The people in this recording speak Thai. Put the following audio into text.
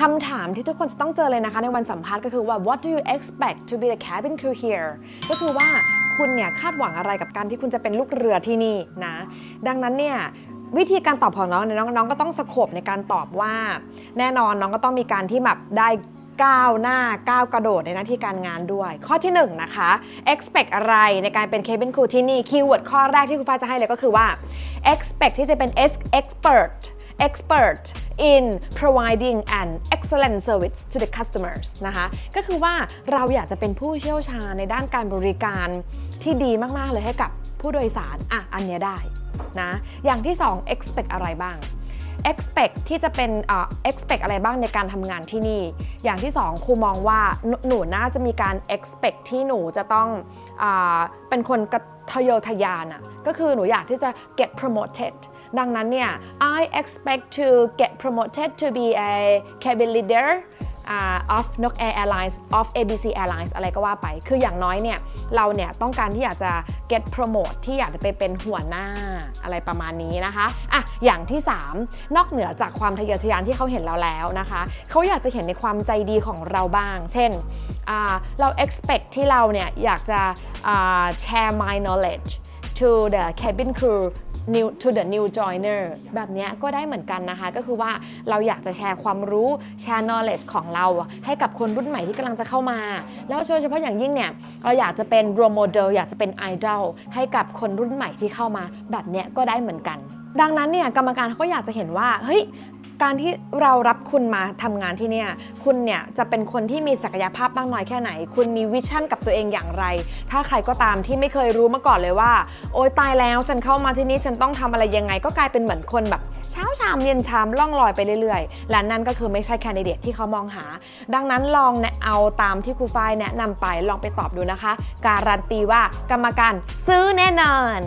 คำถามที่ทุกคนจะต้องเจอเลยนะคะในวันสัมภาษณ์ก็คือว่า what do you expect to be the cabin crew here ก็คือว่าคุณเนี่ยคาดหวังอะไรกับการที่คุณจะเป็นลูกเรือที่นี่นะ ดังนั้นเนี่ยวิธีการตอบของน้องเนี่ยน้องน้องก็ต้องสโคบในการตอบว่า แน่นอนน้องก็ต้องมีการที่แบบได้ก้าวหน้าก้าวกระโดดในหน้าที่การงานด้วย ข้อที่หนึ่งนะคะ expect อะไรในการเป็น cabin crew ที่นี่คีย์เวิร์ดข้อแรกที่คุณฟ้าจะให้เลยก็คือว่า expect ที่จะเป็น expert expert in providing an excellent service to the customers นะคะก็คือว่าเราอยากจะเป็นผู้เชี่ยวชาญในด้านการบริการที่ดีมาก ๆ เลยให้กับผู้โดยสารอะอันเนี้ยได้นะอย่างที่ 2 expect อะไรบ้าง expect ที่จะเป็นเอ่อ expect อะไรบ้างในการทำงานที่นี่ อย่างที่ 2ครูมองว่าหนหนูน่าจะมีการ expect ที่หนูจะต้องอาเป็นคนกระทะเยอทะยานอะก็คือหนูอยากที่จะ get promoted ดังนั้นเนี่ย I expect to get promoted to be a cabin leader อ่า of นก Air Airlines of ABC Airlines อะไรก็ว่าไป คืออย่างน้อยเนี่ย เราเนี่ยต้องการที่อยากจะ get promote ที่อยากจะไปเป็นหัวหน้าอะไรประมาณนี้นะคะอะอย่างที่ 3 นอกเหนือจากความทะเยอทะยานที่เขาเห็นเราแล้วนะคะ เขาอยากจะเห็นในความใจดีของเราบ้าง เช่นเรา expect ที่เราเนี่ยอยากจะ share my knowledge to the cabin crew new to the new joiner แบบเนี้ยก็ได้เหมือนกันนะคะ ก็คือว่าเราอยากจะแชร์ความรู้แชร์ knowledge ของเรา ให้กับคนรุ่นใหม่ที่กำลังจะเข้ามา แล้วโดยเฉพาะอย่างยิ่งเนี่ย เราอยากจะเป็น role model อยากจะเป็น idol ให้กับคนรุ่นใหม่ที่เข้ามา แบบเนี้ยก็ได้เหมือนกันดังนั้นเนี่ยกรรมการเขาก็อยากจะเห็นว่าเฮ้ย การที่เรารับคุณมาทำงานที่เนี่ย คุณเนี่ยจะเป็นคนที่มีศักยภาพมากน้อยแค่ไหน คุณมีวิชั่นกับตัวเองอย่างไร ถ้าใครก็ตามที่ไม่เคยรู้มาก่อนเลยว่า โอ๊ยตายแล้วฉันเข้ามาที่นี่ฉันต้องทำอะไรยังไง ก็กลายเป็นเหมือนคนแบบเช้าชามเย็นชามล่องลอยไปเรื่อยๆ และนั่นก็คือไม่ใช่แคนดิเดตที่เขามองหา ดังนั้นลองแนะเอาตามที่ครูฝ้ายแนะนำไปลองไปตอบดูนะคะ การันตีว่ากรรมการซื้อแน่นอน